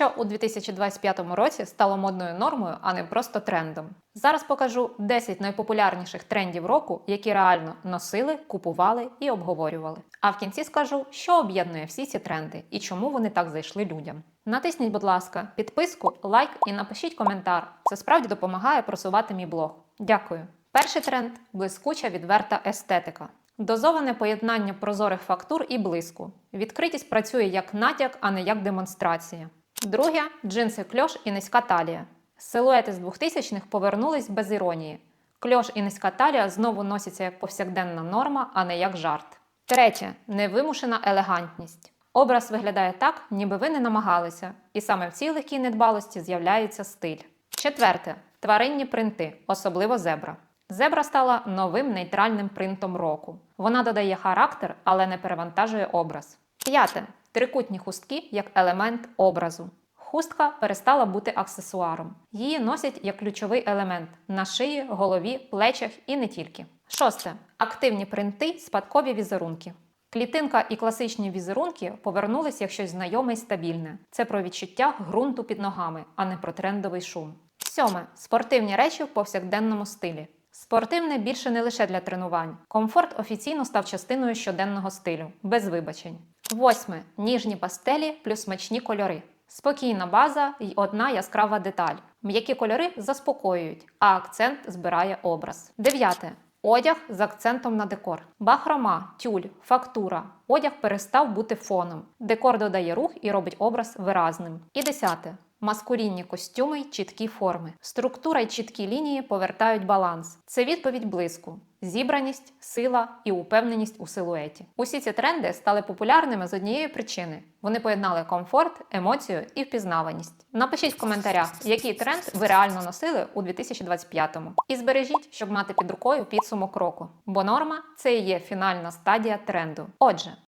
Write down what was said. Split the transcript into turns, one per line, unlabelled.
що у 2025 році стало модною нормою, а не просто трендом. Зараз покажу 10 найпопулярніших трендів року, які реально носили, купували і обговорювали. А в кінці скажу, що об'єднує всі ці тренди і чому вони так зайшли людям. Натисніть, будь ласка, підписку, лайк і напишіть коментар. Це справді допомагає просувати мій блог. Дякую. Перший тренд блискуча відверта естетика. Дозоване поєднання прозорих фактур і блиску. Відкритість працює як натяк, а не як демонстрація. Друге джинси кльош і низька талія. Силуети з 2000-х повернулись без іронії. Кльош і низька талія знову носяться як повсякденна норма, а не як жарт. Третє невимушена елегантність. Образ виглядає так, ніби ви не намагалися, і саме в цій легкій недбалості з'являється стиль. Четверте тваринні принти, особливо зебра. Зебра стала новим нейтральним принтом року. Вона додає характер, але не перевантажує образ. П'яте трикутні хустки як елемент образу. Хустка перестала бути аксесуаром. Її носять як ключовий елемент на шиї, голові, плечах і не тільки. Шосте активні принти, спадкові візерунки. Клітинка і класичні візерунки повернулись як щось знайоме й стабільне. Це про відчуття ґрунту під ногами, а не про трендовий шум. Сьоме спортивні речі в повсякденному стилі. Спортивне більше не лише для тренувань. Комфорт офіційно став частиною щоденного стилю, без вибачень. Восьме ніжні пастелі плюс смачні кольори. Спокійна база й одна яскрава деталь. М'які кольори заспокоюють, а акцент збирає образ. Дев'яте. Одяг з акцентом на декор. Бахрома, тюль, фактура. Одяг перестав бути фоном. Декор додає рух і робить образ виразним. І десяте. Маскурінні костюми чіткі форми. Структура й чіткі лінії повертають баланс. Це відповідь блиску. Зібраність, сила і упевненість у силуеті. Усі ці тренди стали популярними з однієї причини: вони поєднали комфорт, емоцію і впізнаваність. Напишіть в коментарях, який тренд ви реально носили у 2025-му. І збережіть, щоб мати під рукою підсумок року. Бо норма це і є фінальна стадія тренду. Отже,